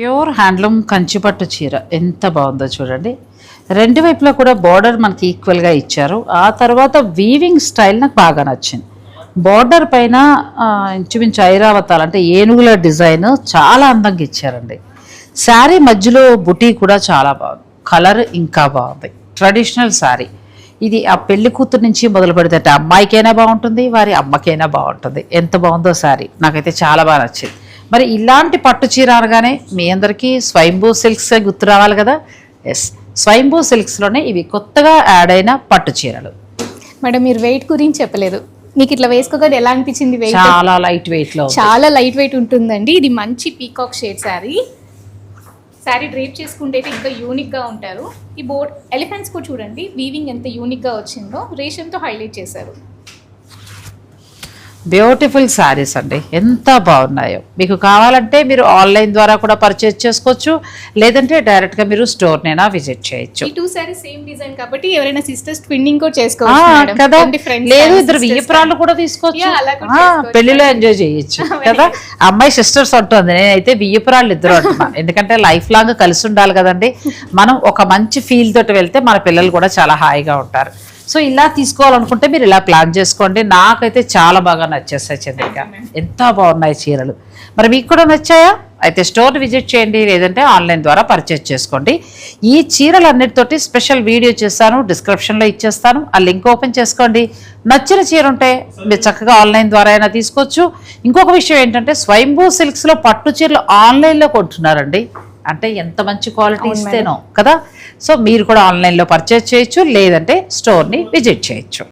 Pure handloom కంచిపట్టు చీర. ఎంత బాగుందో చూడండి. రెండు వైపులా కూడా బార్డర్ మనకి ఈక్వల్గా ఇచ్చారు. ఆ తర్వాత వీవింగ్ స్టైల్ నాకు బాగా నచ్చింది. బార్డర్ పైన ఇంచుమించు ఐరావతాలు అంటే ఏనుగుల డిజైన్ చాలా అందంగా ఇచ్చారండి. శారీ మధ్యలో బుటీ కూడా చాలా బాగుంది. కలర్ ఇంకా బాగుంది. ట్రెడిషనల్ శారీ. ఇది ఆ పెళ్ళి కూతురు నుంచి మొదలు పెడితే అమ్మాయికైనా బాగుంటుంది వారి అమ్మకైనా బాగుంటుంది. ఎంత బాగుందో శారీ. నాకైతే చాలా బాగా నచ్చింది. మరి ఇలాంటి పట్టు చీర అనగానే మీ అందరికీ స్వయంభూ సిల్క్స్ గుర్తు రావాలి కదా? ఎస్ స్వయంభూ సిల్క్స్లోనే ఇవి కొత్తగా యాడ్ అయిన పట్టు చీరలు. మేడం మీరు వెయిట్ గురించి చెప్పలేదు. మీకు ఇట్లా వేసుకోగానే ఎలా అనిపించింది వెయిట్? చాలా లైట్ వెయిట్లో చాలా లైట్ వెయిట్ ఉంటుందండి. ఇది మంచి peacock shade sari. Sari drape చేసుకుంటే అయితే ఇంకా యూనిక్గా ఉంటారు. ఈ బోర్డ్ ఎలిఫెంట్స్ కూడా చూడండి. వీవింగ్ ఎంత యూనిక్గా వచ్చిందో రేషంతో హైలైట్ చేశారు. బ్యూటిఫుల్ శారీస్ అండి. ఎంత బాగున్నాయో. మీకు కావాలంటే మీరు ఆన్లైన్ ద్వారా కూడా పర్చేజ్ చేసుకోవచ్చు. లేదంటే డైరెక్ట్గా మీరు స్టోర్నైనా విజిట్ చేయొచ్చు. ఈ టూ శారీస్ సేమ్ డిజైన్ కాబట్టి ఎవరైనా సిస్టర్స్ ట్విన్నింగ్ కూడా చేసుకోవచ్చు. కదా. లేదు ఇద్దరు కూడా తీసుకోవచ్చు. పెళ్ళిలో ఎంజాయ్ చేయొచ్చు కదా. అమ్మాయి సిస్టర్స్ అంటుంది. నేనైతే వియ్యపురాళ్ళు ఇద్దరు అంటున్నా. ఎందుకంటే లైఫ్ లాంగ్ కలిసి ఉండాలి కదండి. మనం ఒక మంచి ఫీల్ తోటి వెళ్తే మన పిల్లలు కూడా చాలా హాయిగా ఉంటారు. సో ఇలా తీసుకోవాలనుకుంటే మీరు ఇలా ప్లాన్ చేసుకోండి. నాకైతే చాలా బాగా నచ్చేస్తాయి చంద్రిక. ఎంత బాగున్నాయి చీరలు. మరి మీకు కూడా నచ్చాయా? అయితే స్టోర్ విజిట్ చేయండి లేదంటే ఆన్లైన్ ద్వారా పర్చేస్ చేసుకోండి. ఈ చీరలన్నిటితోటి స్పెషల్ వీడియో చేస్తాను డిస్క్రిప్షన్లో ఇచ్చేస్తాను. ఆ లింక్ ఓపెన్ చేసుకోండి. నచ్చిన చీర ఉంటే మీరు చక్కగా ఆన్లైన్ ద్వారా అయినా తీసుకోవచ్చు. ఇంకొక విషయం ఏంటంటే స్వయంభూ సిల్క్స్లో పట్టు చీరలు ఆన్లైన్లో కొంటున్నారండి. అంటే ఎంత మంచి క్వాలిటీ ఇస్తేనో కదా? సో మీరు కూడా ఆన్లైన్లో పర్చేస్ చేయొచ్చు లేదంటే స్టోర్ని విజిట్ చేయొచ్చు.